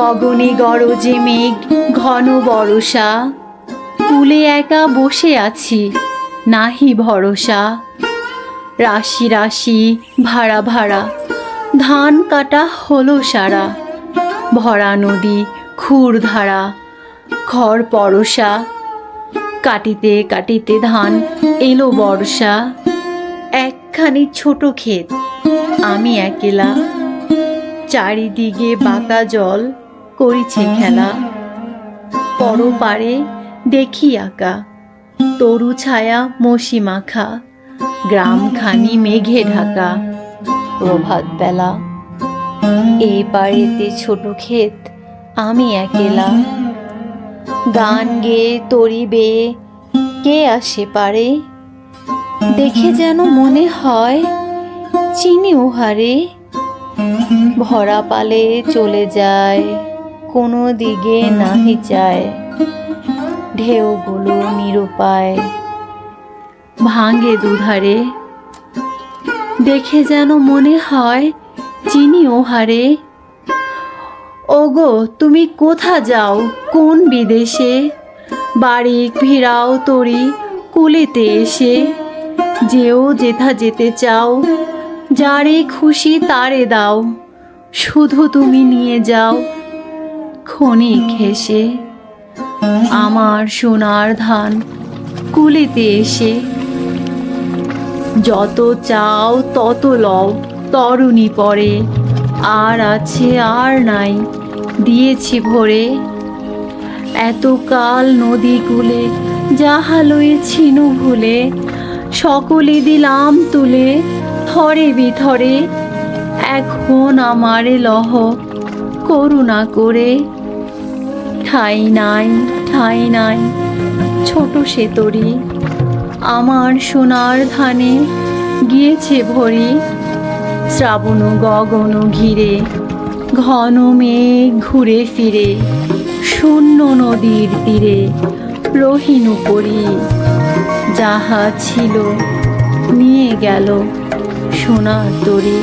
গগনে গরজে মেঘ, ঘন বরষা। কুলে একা বসে আছি, নাহি ভরসা। রাশি রাশি, ভাড়া ভাড়া, ধান কাটা হলো সারা। ভরা নদী, খুর ধারা, খড় পরশা কাটিতে কাটিতে ধান এলো বর্ষা। একখানি ছোট ক্ষেত, আমি একেলা। চারিদিকে বাঁকা জল করিছে খেলা। পরপারে দেখি আঁকা। তরু ছায়া মসি মাখা। গ্রামখানি মেঘে ঢাকা। প্রভাত বেলা। এই পাড়েতে ছোট ক্ষেত, আমি একেলা। গান গেয়ে তরি বেয়ে কে আসে পারে? দেখে যেন মনে হয়, চিনি উহারে। ভরা পালে চলে যায়। কোনো দিকে নাহি চায়। ঢেউগুলো নিরুপায়। ভাঙে দুধারে। দেখে যেন মনে হয় চিনি ওহারে। ওগো, তুমি কোথা যাও? কোন বিদেশে? বাড়ি ফিরাও তরি কুলেতে এসে। যেও যেথা যেতে চাও, যারে খুশি তারে দাও। শুধু তুমি নিয়ে যাও। ক্ষণিক হেসে আমার সোনার ধান কুলেতে এসে, যত চাও তত লও, তরুণী পরে, আর আছে আর নাই, দিয়েছি ভরে। এতকাল নদী কুলে, যাহা লয়েছিনু ভুলে, সকলে দিলাম তুলে, থরে বিথরে। এখন আমারে লহ করুণা করে। ঠাই নাই ঠাই নাই। ছোট সে তরি, আমার সোনার ধানে গিয়েছে ভরি। শ্রাবণ গগন ঘিরে, ঘন মেঘ ঘুরে ফিরে, শূন্য নদীর তীরে রহিনু পরি যাহা ছিল, নিয়ে গেল সোনার তরী।